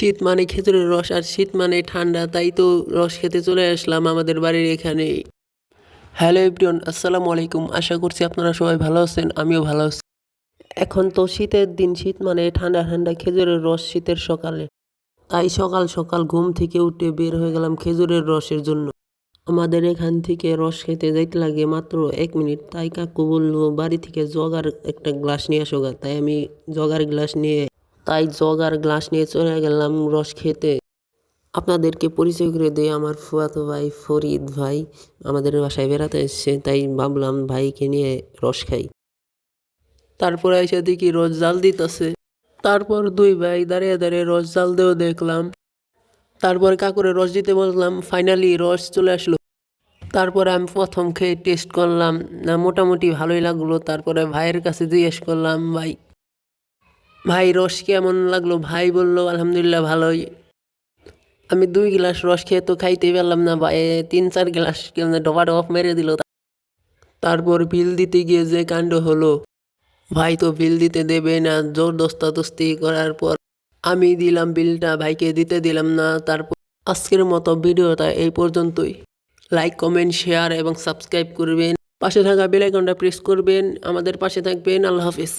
শীত মানে খেজুরের রস আর শীত মানে ঠান্ডা, তাই তো রস খেতে চলে আসলাম আমাদের বাড়ির এখানে হ্যালো এভরিওন আসসালামু আলাইকুম। আশা করছি আপনারা সবাই ভালো আছেন, আমিও ভালো আছি। এখন তো শীতের দিন, শীত মানে ঠান্ডা ঠান্ডা খেজুরের রস শীতের সকালে। তাই সকাল সকাল ঘুম থেকে উঠে বের হয়ে গেলাম খেজুরের রসের জন্য। আমাদের এখান থেকে রস খেতে যাইতে লাগে মাত্র এক মিনিট। তাই কাকু বলল, বাড়ি থেকে জগার একটা গ্লাস নিয়ে আসো তাই আমি জগার গ্লাস নিয়ে তাই জগ আর গ্লাস নিয়ে চলে গেলাম রস খেতে। আপনাদেরকে পরিচয় করে দেয় আমার ফুয়াতো ভাই ফরিদ ভাই। আমাদের বাসায় বেড়াতে এসছে, তাই ভাবলাম ভাইকে নিয়ে রস খাই। তারপরে এসে দেখি রস জাল দিতেছে। তারপর দুই ভাই দাঁড়িয়ে দাঁড়িয়ে রস জাল দেও দেখলাম। তারপর কাকুরে রস দিতে বললাম ফাইনালি রস চলে আসলো। তারপরে আমি প্রথম খেয়ে টেস্ট করলাম, না মোটামুটি ভালোই লাগল। তারপরে ভাইয়ের কাছে জিজ্ঞেস করলাম, ভাই ভাই, রস কেমন লাগল? ভাই বলল, আলহামদুলিল্লাহ ভালোই। আমি দুই গ্লাস রস খেয়ে তো খাইতেই পারলাম না, ভাই। তিন, চার গ্লাস ডবা ডবাপ মেরে দিল। তারপর বিল দিতে গিয়ে যে কাণ্ড হলো, ভাই তো বিল দিতে দেবে না, জোর দস্তাদস্তি করার পর আমি দিলাম বিলটা, ভাইকে দিতে দিলাম না। তারপর আজকের মতো ভিডিওটা এই পর্যন্তই। লাইক, কমেন্ট, শেয়ার এবং সাবস্ক্রাইব করবেন। পাশে থাকা বেল আইকনটা প্রেস করবেন। আমাদের পাশে থাকবেন। আল্লাহ হাফিজ।